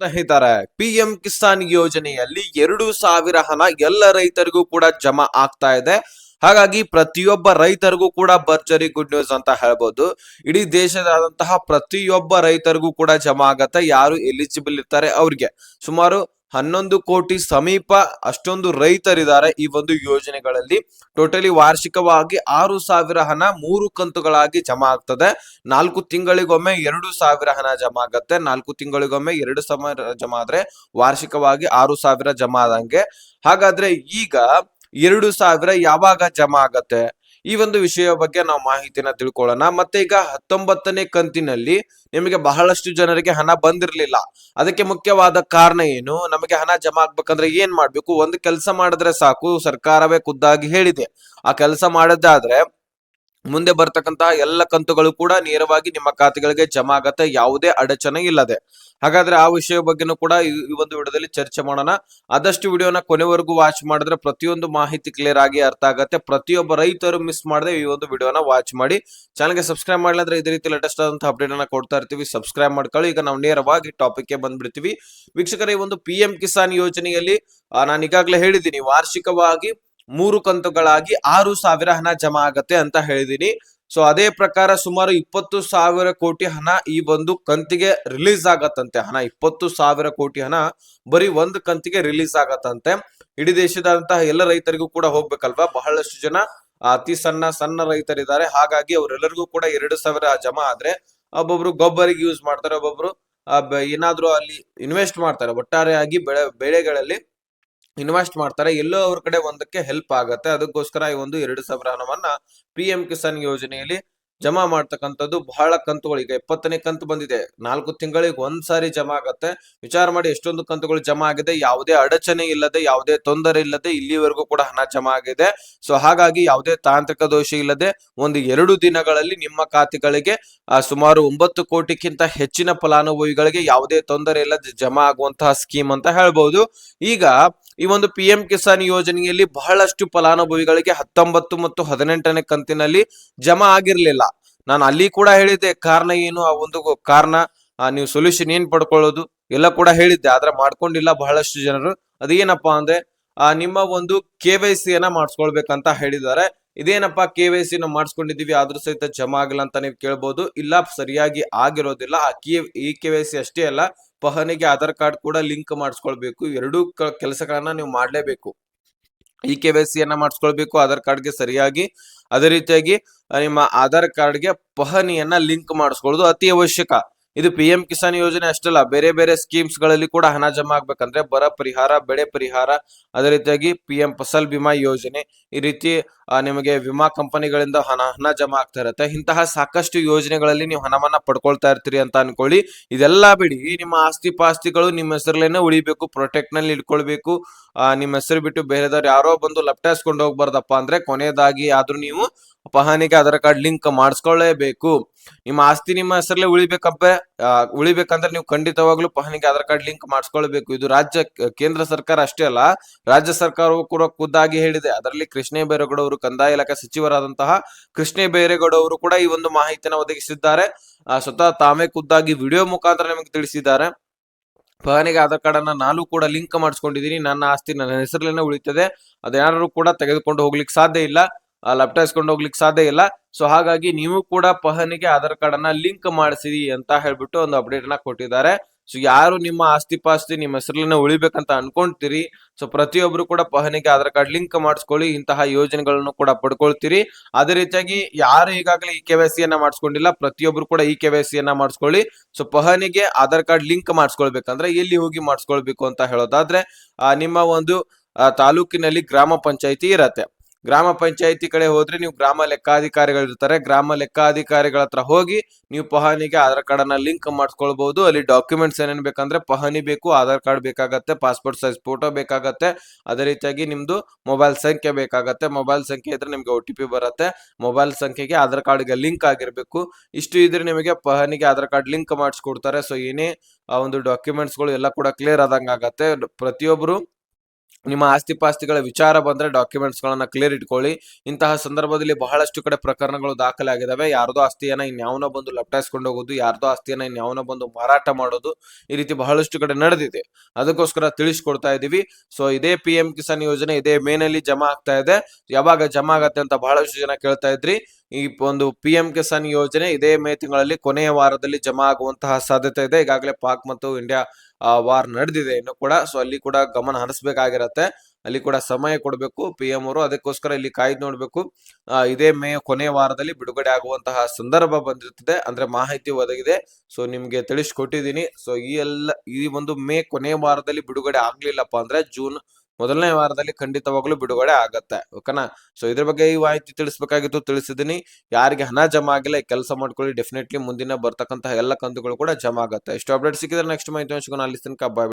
ಸ್ನೇಹಿತರೆ, ಪಿಎಂ ಕಿಸಾನ್ ಯೋಜನೆಯಲ್ಲಿ ಎರಡು ಸಾವಿರ ಹಣ ಎಲ್ಲ ರೈತರಿಗೂ ಕೂಡ ಜಮಾ ಆಗ್ತಾ ಇದೆ. ಹಾಗಾಗಿ ಪ್ರತಿಯೊಬ್ಬ ರೈತರಿಗೂ ಕೂಡ ಭರ್ಜರಿ ಗುಡ್ ನ್ಯೂಸ್ ಅಂತ ಹೇಳ್ಬೋದು. ಇಡೀ ದೇಶದಾದಂತಹ ಪ್ರತಿಯೊಬ್ಬ ರೈತರಿಗೂ ಕೂಡ ಜಮಾ ಆಗತ್ತೆ. ಯಾರು ಎಲಿಜಿಬಲ್ ಇರ್ತಾರೆ ಅವ್ರಿಗೆ. ಸುಮಾರು ಹನ್ನೊಂದು ಕೋಟಿ ಸಮೀಪ ಅಷ್ಟೊಂದು ರೈತರಿದ್ದಾರೆ ಈ ಒಂದು ಯೋಜನೆಗಳಲ್ಲಿ. ಟೋಟಲಿ ವಾರ್ಷಿಕವಾಗಿ ಆರು ಸಾವಿರ ಹಣ ಮೂರು ಕಂತುಗಳಾಗಿ ಜಮಾ ಆಗ್ತದೆ. ನಾಲ್ಕು ತಿಂಗಳಿಗೊಮ್ಮೆ ಎರಡು ಸಾವಿರ ಹಣ ಜಮಾ ಆಗತ್ತೆ. ನಾಲ್ಕು ತಿಂಗಳಿಗೊಮ್ಮೆ ಎರಡು ಸಾವಿರ ಜಮಾ ಆದ್ರೆ ವಾರ್ಷಿಕವಾಗಿ ಆರು ಸಾವಿರ ಜಮಾ ಆದಂಗೆ. ಹಾಗಾದ್ರೆ ಈಗ ಎರಡು ಸಾವಿರ ಯಾವಾಗ ಜಮಾ ಆಗತ್ತೆ? ಈ ಒಂದು ವಿಷಯ ಬಗ್ಗೆ ನಾವು ಮಾಹಿತಿನ ತಿಳ್ಕೊಳ್ಳೋಣ. ಮತ್ತೆ ಈಗ ಹತ್ತೊಂಬತ್ತನೇ ಕಂತಿನಲ್ಲಿ ನಿಮಗೆ ಬಹಳಷ್ಟು ಜನರಿಗೆ ಹಣ ಬಂದಿರಲಿಲ್ಲ. ಅದಕ್ಕೆ ಮುಖ್ಯವಾದ ಕಾರಣ ಏನು? ನಮಗೆ ಹಣ ಜಮಾ ಆಗ್ಬೇಕಂದ್ರೆ ಏನ್ ಮಾಡ್ಬೇಕು? ಒಂದು ಕೆಲಸ ಮಾಡಿದ್ರೆ ಸಾಕು, ಸರ್ಕಾರವೇ ಖುದ್ದಾಗಿ ಹೇಳಿದೆ. ಆ ಕೆಲಸ ಮಾಡದ್ದಾದ್ರೆ ಮುಂದೆ ಬರ್ತಕ್ಕಂತಹ ಎಲ್ಲ ಕಂತುಗಳು ಕೂಡ ನೇರವಾಗಿ ನಿಮ್ಮ ಖಾತೆಗಳಿಗೆ ಜಮಾ ಆಗತ್ತೆ, ಯಾವುದೇ ಅಡಚಣೆ ಇಲ್ಲದೆ. ಹಾಗಾದ್ರೆ ಆ ವಿಷಯ ಬಗ್ಗೆನೂ ಕೂಡ ಈ ಒಂದು ವಿಡಿಯೋದಲ್ಲಿ ಚರ್ಚೆ ಮಾಡೋಣ. ಆದಷ್ಟು ವಿಡಿಯೋನ ಕೊನೆವರೆಗೂ ವಾಚ್ ಮಾಡಿದ್ರೆ ಪ್ರತಿಯೊಂದು ಮಾಹಿತಿ ಕ್ಲಿಯರ್ ಆಗಿ ಅರ್ಥ ಆಗತ್ತೆ. ಪ್ರತಿಯೊಬ್ಬ ರೈತರು ಮಿಸ್ ಮಾಡದೆ ಈ ಒಂದು ವಿಡಿಯೋನ ವಾಚ್ ಮಾಡಿ. ಚಾನಲ್ಗೆ ಸಬ್ಸ್ಕ್ರೈಬ್ ಮಾಡಲಿ ಅಂದ್ರೆ ಇದೇ ರೀತಿ ಲೇಟೆಸ್ಟ್ ಆದಂತಹ ಅಪ್ಡೇಟ್ ಅನ್ನ ಕೊಡ್ತಾ ಇರ್ತೀವಿ. ಸಬ್ಸ್ಕ್ರೈಬ್ ಮಾಡ್ಕೊಳ್ಳಿ. ಈಗ ನಾವು ನೇರವಾಗಿ ಟಾಪಿಕ್ಗೆ ಬಂದ್ಬಿಡ್ತೀವಿ. ವೀಕ್ಷಕರ, ಈ ಒಂದು ಪಿ ಕಿಸಾನ್ ಯೋಜನೆಯಲ್ಲಿ ನಾನು ಈಗಾಗಲೇ ಹೇಳಿದ್ದೀನಿ, ವಾರ್ಷಿಕವಾಗಿ ಮೂರು ಕಂತುಗಳಾಗಿ ಆರು ಸಾವಿರ ಹಣ ಜಮಾ ಆಗತ್ತೆ ಅಂತ ಹೇಳಿದೀನಿ. ಸೊ ಅದೇ ಪ್ರಕಾರ ಸುಮಾರು ಇಪ್ಪತ್ತು ಸಾವಿರ ಕೋಟಿ ಹಣ ಈ ಒಂದು ಕಂತಿಗೆ ರಿಲೀಸ್ ಆಗತ್ತಂತೆ. ಹಣ ಇಪ್ಪತ್ತು ಸಾವಿರ ಕೋಟಿ ಹಣ ಬರೀ ಒಂದು ಕಂತಿಗೆ ರಿಲೀಸ್ ಆಗತ್ತಂತೆ. ಇಡೀ ದೇಶದಂತಹ ಎಲ್ಲ ರೈತರಿಗೂ ಕೂಡ ಹೋಗ್ಬೇಕಲ್ವಾ? ಬಹಳಷ್ಟು ಜನ ಅತಿ ಸಣ್ಣ ಸಣ್ಣ ರೈತರಿದ್ದಾರೆ. ಹಾಗಾಗಿ ಅವರೆಲ್ಲರಿಗೂ ಕೂಡ ಎರಡು ಸಾವಿರ ಜಮಾ ಆದ್ರೆ ಒಬ್ಬೊಬ್ರು ಗೊಬ್ಬರಿಗೆ ಯೂಸ್ ಮಾಡ್ತಾರೆ, ಒಬ್ಬೊಬ್ರು ಏನಾದ್ರೂ ಅಲ್ಲಿ ಇನ್ವೆಸ್ಟ್ ಮಾಡ್ತಾರೆ. ಒಟ್ಟಾರೆಯಾಗಿ ಬೆಳೆ, ಬೆಳೆಗಳಲ್ಲಿ ಇನ್ವೆಸ್ಟ್ ಮಾಡ್ತಾರೆ. ಎಲ್ಲೋ ಅವ್ರ ಕಡೆ ಒಂದಕ್ಕೆ ಹೆಲ್ಪ್ ಆಗತ್ತೆ. ಅದಕ್ಕೋಸ್ಕರ ಈ ಒಂದು ಎರಡು ಸಾವಿರ ಹಣವನ್ನ ಪಿ ಎಂ ಕಿಸಾನ್ ಯೋಜನೆಯಲ್ಲಿ ಜಮಾ ಮಾಡ್ತಕ್ಕಂಥದ್ದು ಬಹಳ ಕಂತುಗಳು. ಈಗ ಇಪ್ಪತ್ತನೇ ಕಂತು ಬಂದಿದೆ. ನಾಲ್ಕು ತಿಂಗಳಿಗೆ ಒಂದ್ ಸಾರಿ ಜಮಾ ಆಗತ್ತೆ. ವಿಚಾರ ಮಾಡಿ ಎಷ್ಟೊಂದು ಕಂತುಗಳು ಜಮಾ ಆಗಿದೆ. ಯಾವುದೇ ಅಡಚಣೆ ಇಲ್ಲದೆ, ಯಾವುದೇ ತೊಂದರೆ ಇಲ್ಲದೆ ಇಲ್ಲಿವರೆಗೂ ಕೂಡ ಹಣ ಜಮಾ ಆಗಿದೆ. ಸೊ ಹಾಗಾಗಿ ಯಾವುದೇ ತಾಂತ್ರಿಕ ದೋಷ ಇಲ್ಲದೆ ಒಂದು ಎರಡು ದಿನಗಳಲ್ಲಿ ನಿಮ್ಮ ಖಾತೆಗಳಿಗೆ ಸುಮಾರು ಒಂಬತ್ತು ಕೋಟಿಗಿಂತ ಹೆಚ್ಚಿನ ಫಲಾನುಭವಿಗಳಿಗೆ ಯಾವುದೇ ತೊಂದರೆ ಇಲ್ಲದೆ ಜಮಾ ಆಗುವಂತಹ ಸ್ಕೀಮ್ ಅಂತ ಹೇಳ್ಬಹುದು ಈಗ ಈ ಒಂದು ಪಿ ಎಂ ಕಿಸಾನ್ ಯೋಜನೆಯಲ್ಲಿ ಬಹಳಷ್ಟು ಫಲಾನುಭವಿಗಳಿಗೆ ಹತ್ತೊಂಬತ್ತು ಮತ್ತು ಹದಿನೆಂಟನೇ ಕಂತಿನಲ್ಲಿ ಜಮಾ ಆಗಿರ್ಲಿಲ್ಲ. ನಾನು ಅಲ್ಲಿ ಕೂಡ ಹೇಳಿದ್ದೆ ಕಾರಣ ಏನು? ಆ ಒಂದು ಕಾರಣ ನೀವು ಸೊಲ್ಯೂಷನ್ ಏನ್ ಪಡ್ಕೊಳ್ಳೋದು? ಎಲ್ಲ ಕೂಡ ಹೇಳಿದ್ದೆ ಆದ್ರೆ ಮಾಡ್ಕೊಂಡಿಲ್ಲ ಬಹಳಷ್ಟು ಜನರು. ಅದೇನಪ್ಪಾ ಅಂದ್ರೆ ಆ, ನಿಮ್ಮ ಒಂದು ಕೆ ವೈ ಸಿ ಯನ್ನ ಮಾಡಿಸ್ಕೊಳ್ಬೇಕಂತ ಹೇಳಿದ್ದಾರೆ. ಇದೇನಪ್ಪಾ ಕೆ ವೈ ಸಿ ನಾವು ಮಾಡಿಸ್ಕೊಂಡಿದೀವಿ ಆದ್ರೂ ಸಹಿತ ಜಮಾ ಆಗಿಲ್ಲ ಅಂತ ನೀವು ಕೇಳ್ಬೋದು. ಇಲ್ಲ, ಸರಿಯಾಗಿ ಆಗಿರೋದಿಲ್ಲ. ಆ ಕೆ, ಈ ಕೆ ವೈ ಸಿ ಅಷ್ಟೇ ಅಲ್ಲ ಪಹನಿಗೆ ಆಧಾರ್ ಕಾರ್ಡ್ ಕೂಡ ಲಿಂಕ್ ಮಾಡಿಸ್ಕೊಳ್ಬೇಕು. ಎರಡೂ ಕೆಲಸಗಳನ್ನ ನೀವು ಮಾಡಲೇಬೇಕು. ಈ ಕೆ ವೈ ಸಿಯನ್ನ ಮಾಡಿಸ್ಕೊಳ್ಬೇಕು, ಆಧಾರ್ ಕಾರ್ಡ್ಗೆ ಸರಿಯಾಗಿ. ಅದೇ ರೀತಿಯಾಗಿ ನಿಮ್ಮ ಆಧಾರ್ ಕಾರ್ಡ್ಗೆ ಪಹನಿಯನ್ನ ಲಿಂಕ್ ಮಾಡಿಸ್ಕೊಳ್ಳೋದು ಅತಿ ಅವಶ್ಯಕ. ಇದು ಪಿ ಎಂ ಕಿಸಾನ್ ಯೋಜನೆ ಅಷ್ಟಲ್ಲ, ಬೇರೆ ಬೇರೆ ಸ್ಕೀಮ್ಸ್ಗಳಲ್ಲಿ ಕೂಡ ಹಣ ಜಮಾ ಆಗ್ಬೇಕಂದ್ರೆ ಬರ ಪರಿಹಾರ, ಬೆಳೆ ಪರಿಹಾರ, ಅದೇ ರೀತಿಯಾಗಿ ಪಿ ಎಂ ಫಸಲ್ ಬಿಮಾ ಯೋಜನೆ, ಈ ರೀತಿ ನಿಮಗೆ ವಿಮಾ ಕಂಪನಿಗಳಿಂದ ಹಣ ಹಣ ಜಮಾ ಆಗ್ತಾ ಇರುತ್ತೆ. ಇಂತಹ ಸಾಕಷ್ಟು ಯೋಜನೆಗಳಲ್ಲಿ ನೀವು ಹಣವನ್ನ ಪಡ್ಕೊಳ್ತಾ ಇರ್ತೀರಿ ಅಂತ ಅನ್ಕೊಳ್ಳಿ. ಇದೆಲ್ಲ ಬಿಡಿ, ನಿಮ್ಮ ಆಸ್ತಿ ಪಾಸ್ತಿಗಳು ನಿಮ್ಮ ಹೆಸರಲ್ಲೇನೆ ಉಳಿಬೇಕು ಪ್ರೊಟೆಕ್ಟ್ನಲ್ಲಿ ಇಟ್ಕೊಳ್ಬೇಕು. ನಿಮ್ಮ ಹೆಸರು ಬಿಟ್ಟು ಬೇರೆದವ್ರು ಯಾರೋ ಬಂದು ಲಪ್ಟಾಸ್ಕೊಂಡು ಹೋಗ್ಬಾರ್ದಪ್ಪ ಅಂದ್ರೆ ಕೊನೆಯದಾಗಿ ಆದ್ರೂ ನೀವು ಪಹಾನಿಗೆ ಆಧಾರ್ ಕಾರ್ಡ್ ಲಿಂಕ್ ಮಾಡಿಸ್ಕೊಳ್ಳೇಬೇಕು. ನಿಮ್ಮ ಆಸ್ತಿ ನಿಮ್ಮ ಹೆಸರಲ್ಲೇ ಉಳಿಬೇಕಪ್ಪ ಉಳಿಬೇಕಂದ್ರೆ ನೀವು ಖಂಡಿತವಾಗ್ಲೂ ಪಹಣಿಗೆ ಆಧಾರ್ ಕಾರ್ಡ್ ಲಿಂಕ್ ಮಾಡಿಸ್ಕೊಳ್ಬೇಕು. ಇದು ರಾಜ್ಯ, ಕೇಂದ್ರ ಸರ್ಕಾರ ಅಷ್ಟೇ ಅಲ್ಲ, ರಾಜ್ಯ ಸರ್ಕಾರವು ಕೂಡ ಖುದ್ದಾಗಿ ಹೇಳಿದೆ. ಅದರಲ್ಲಿ ಕೃಷ್ಣ ಬೈರೇಗೌಡ ಅವರು ಕಂದಾಯ ಇಲಾಖೆ ಸಚಿವರಾದಂತಹ ಕೃಷ್ಣ ಬೈರೇಗೌಡ ಅವರು ಕೂಡ ಈ ಒಂದು ಮಾಹಿತಿಯನ್ನು ಒದಗಿಸಿದ್ದಾರೆ. ಸ್ವತಃ ತಾವೇ ಖುದ್ದಾಗಿ ವಿಡಿಯೋ ಮುಖಾಂತರ ನಿಮಗೆ ತಿಳಿಸಿದ್ದಾರೆ. ಪಹಣಿಗೆ ಆಧಾರ್ ಕಾರ್ಡ್ ಅನ್ನ ನಾನು ಕೂಡ ಲಿಂಕ್ ಮಾಡಿಸ್ಕೊಂಡಿದ್ದೀನಿ. ನನ್ನ ಆಸ್ತಿ ನನ್ನ ಹೆಸರಲ್ಲೇನೆ ಉಳಿತದೆ. ಅದ್ಯಾರು ಕೂಡ ತೆಗೆದುಕೊಂಡು ಹೋಗ್ಲಿಕ್ಕೆ ಸಾಧ್ಯ ಇಲ್ಲ. ಲಪ್ಟಾಯಿಸ್ಕೊಂಡು ಹೋಗ್ಲಿಕ್ಕೆ ಸಾಧ್ಯ ಇಲ್ಲ. ಸೊ ಹಾಗಾಗಿ ನೀವು ಕೂಡ ಪಹನಿಗೆ ಆಧಾರ್ ಕಾರ್ಡ್ ಅನ್ನ ಲಿಂಕ್ ಮಾಡಿಸಿರಿ ಅಂತ ಹೇಳ್ಬಿಟ್ಟು ಒಂದು ಅಪ್ಡೇಟ್ನ ಕೊಟ್ಟಿದ್ದಾರೆ. ಸೊ ಯಾರು ನಿಮ್ಮ ಆಸ್ತಿ ಪಾಸ್ತಿ ನಿಮ್ಮ ಹೆಸರಲ್ಲೇ ಉಳಿಬೇಕಂತ ಅನ್ಕೊಂತೀರಿ ಸೊ ಪ್ರತಿಯೊಬ್ರು ಕೂಡ ಪಹನಿಗೆ ಆಧಾರ್ ಕಾರ್ಡ್ ಲಿಂಕ್ ಮಾಡಿಸ್ಕೊಳ್ಳಿ, ಇಂತಹ ಯೋಜನೆಗಳನ್ನು ಕೂಡ ಪಡ್ಕೊಳ್ತೀರಿ. ಅದೇ ರೀತಿಯಾಗಿ ಯಾರು ಈಗಾಗಲೇ ಈ ಕೆ ವೈ ಸಿ ಯನ್ನ ಮಾಡಿಸ್ಕೊಂಡಿಲ್ಲ, ಪ್ರತಿಯೊಬ್ರು ಕೂಡ ಈ ಕೆ ವೈ ಸಿ ಯನ್ನ ಮಾಡಿಸ್ಕೊಳ್ಳಿ. ಸೊ ಪಹನಿಗೆ ಆಧಾರ್ ಕಾರ್ಡ್ ಲಿಂಕ್ ಮಾಡಿಸ್ಕೊಳ್ಬೇಕಂದ್ರೆ ಎಲ್ಲಿ ಹೋಗಿ ಮಾಡಿಸ್ಕೊಳ್ಬೇಕು ಅಂತ ಹೇಳೋದಾದ್ರೆ ನಿಮ್ಮ ಒಂದು ತಾಲೂಕಿನಲ್ಲಿ ಗ್ರಾಮ ಪಂಚಾಯಿತಿ ಇರತ್ತೆ. ಗ್ರಾಮ ಪಂಚಾಯಿತಿ ಕಡೆ ಹೋದ್ರೆ ನೀವು ಗ್ರಾಮ ಲೆಕ್ಕಾಧಿಕಾರಿಗಳು ಇರ್ತಾರೆ ಗ್ರಾಮ ಲೆಕ್ಕಾಧಿಕಾರಿಗಳ ಹತ್ರ ಹೋಗಿ ನೀವು ಪಹಣಿಗೆ ಆಧಾರ್ ಕಾರ್ಡ್ ಅನ್ನ ಲಿಂಕ್ ಮಾಡ್ಕೊಳ್ಬಹುದು ಅಲ್ಲಿ ಡಾಕ್ಯುಮೆಂಟ್ಸ್ ಏನೇನು ಬೇಕಂದ್ರೆ ಪಹಣಿ ಬೇಕು, ಆಧಾರ್ ಕಾರ್ಡ್ ಬೇಕಾಗತ್ತೆ, ಪಾಸ್ಪೋರ್ಟ್ ಸೈಜ್ ಫೋಟೋ ಬೇಕಾಗತ್ತೆ, ಅದೇ ರೀತಿಯಾಗಿ ನಿಮ್ದು ಮೊಬೈಲ್ ಸಂಖ್ಯೆ ಬೇಕಾಗತ್ತೆ. ಮೊಬೈಲ್ ಸಂಖ್ಯೆ ಇದ್ರೆ ನಿಮ್ಗೆ ಒ ಟಿ ಪಿ ಬರುತ್ತೆ. ಮೊಬೈಲ್ ಸಂಖ್ಯೆಗೆ ಆಧಾರ್ ಕಾರ್ಡ್ಗೆ ಲಿಂಕ್ ಆಗಿರ್ಬೇಕು. ಇಷ್ಟು ಇದ್ರೆ ನಿಮಗೆ ಪಹಣಿಗೆ ಆಧಾರ್ ಕಾರ್ಡ್ ಲಿಂಕ್ ಮಾಡಿಸ್ಕೊಡ್ತಾರೆ. ಸೊ ಏನೇ ಆ ಒಂದು ಡಾಕ್ಯುಮೆಂಟ್ಸ್ಗಳು ಎಲ್ಲ ಕೂಡ ಕ್ಲಿಯರ್ ಆದಂಗೆ ಆಗತ್ತೆ ಪ್ರತಿಯೊಬ್ರು ನಿಮ್ಮ ಆಸ್ತಿ ಪಾಸ್ತಿಗಳ ವಿಚಾರ ಬಂದ್ರೆ ಡಾಕ್ಯುಮೆಂಟ್ಸ್ ಗಳನ್ನ ಕ್ಲಿಯರ್ ಇಟ್ಕೊಳ್ಳಿ. ಇಂತಹ ಸಂದರ್ಭದಲ್ಲಿ ಬಹಳಷ್ಟು ಕಡೆ ಪ್ರಕರಣಗಳು ದಾಖಲೆ ಆಗಿದಾವೆ ಯಾರ್ದೋ ಆಸ್ತಿಯನ್ನ ಇನ್ಯಾವನೋ ಬಂದು ಲಪ್ಟಾಯಿಸ್ಕೊಂಡು ಹೋಗೋದು, ಯಾರ್ದೋ ಆಸ್ತಿಯನ್ನ ಇನ್ಯಾವನೋ ಬಂದು ಮಾರಾಟ ಮಾಡೋದು ಈ ರೀತಿ ಬಹಳಷ್ಟು ಕಡೆ ನಡೆದಿದೆ. ಅದಕ್ಕೋಸ್ಕರ ತಿಳಿಸ್ಕೊಡ್ತಾ ಇದೀವಿ. ಸೊ, ಇದೇ ಪಿ ಎಂ ಕಿಸಾನ್ ಯೋಜನೆ ಇದೇ ಮೇನಲ್ಲಿ ಜಮಾ ಆಗ್ತಾ ಇದೆ. ಯಾವಾಗ ಜಮಾ ಆಗತ್ತೆ ಅಂತ ಬಹಳಷ್ಟು ಜನ ಕೇಳ್ತಾ ಇದ್ರಿ. ಈ ಒಂದು ಪಿ ಎಂ ಕಿಸಾನ್ ಯೋಜನೆ ಇದೇ ಮೇ ತಿಂಗಳಲ್ಲಿ ಕೊನೆಯ ವಾರದಲ್ಲಿ ಜಮಾ ಆಗುವಂತಹ ಸಾಧ್ಯತೆ ಇದೆ. ಈಗಾಗಲೇ ಪಾಕ್ ಮತ್ತು ಇಂಡಿಯಾ ವಾರ್ ನಡೆದಿದೆ ಇನ್ನು ಕೂಡ. ಸೊ ಅಲ್ಲಿ ಕೂಡ ಗಮನ ಹರಿಸಬೇಕಾಗಿರತ್ತೆ. ಅಲ್ಲಿ ಕೂಡ ಸಮಯ ಕೊಡಬೇಕು ಪಿ ಎಂ ಅವರು. ಅದಕ್ಕೋಸ್ಕರ ಇಲ್ಲಿ ಕಾಯ್ದು ನೋಡಬೇಕು. ಇದೇ ಮೇ ಕೊನೆಯ ವಾರದಲ್ಲಿ ಬಿಡುಗಡೆ ಆಗುವಂತಹ ಸಂದರ್ಭ ಬಂದಿರುತ್ತದೆ. ಅಂದ್ರೆ ಮಾಹಿತಿ ಒದಗಿದೆ. ಸೊ ನಿಮ್ಗೆ ತಿಳಿಸ್ಕೊಟ್ಟಿದ್ದೀನಿ. ಸೊ ಈ ಎಲ್ಲ, ಈ ಒಂದು ಮೇ ಕೊನೆಯ ವಾರದಲ್ಲಿ ಬಿಡುಗಡೆ ಆಗ್ಲಿಲ್ಲಪ್ಪ ಅಂದ್ರೆ ಜೂನ್ ಮೊದಲನೇ ವಾರದಲ್ಲಿ ಖಂಡಿತವಾಗ್ಲೂ ಬಿಡುಗಡೆ ಆಗತ್ತೆ, ಓಕೆನಾ? ಸೊ ಇದ್ರ ಬಗ್ಗೆ ಈ ಮಾಹಿತಿ ತಿಳಿಸ್ಬೇಕಾಗಿತ್ತು ತಿಳಿಸಿದೀನಿ ಯಾರಿಗೆ ಹಣ ಜಮಾ ಆಗಿಲ್ಲ ಕೆಲಸ ಮಾಡ್ಕೊಳ್ಳಿ ಡೆಫಿನೆಟ್ಲಿ ಮುಂದಿನ ಬರ್ತಕ್ಕಂತಹ ಎಲ್ಲ ಕಂತುಗಳು ಕೂಡ ಜಮಾ ಆಗುತ್ತೆ. ಇಷ್ಟು ಅಪ್ಡೇಟ್ ಸಿಕ್ಕಿದ್ರೆ ನೆಕ್ಸ್ಟ್ ಮಾಹಿತಿ ಅಲ್ಲಿ ತನಕ ಬಾಯ್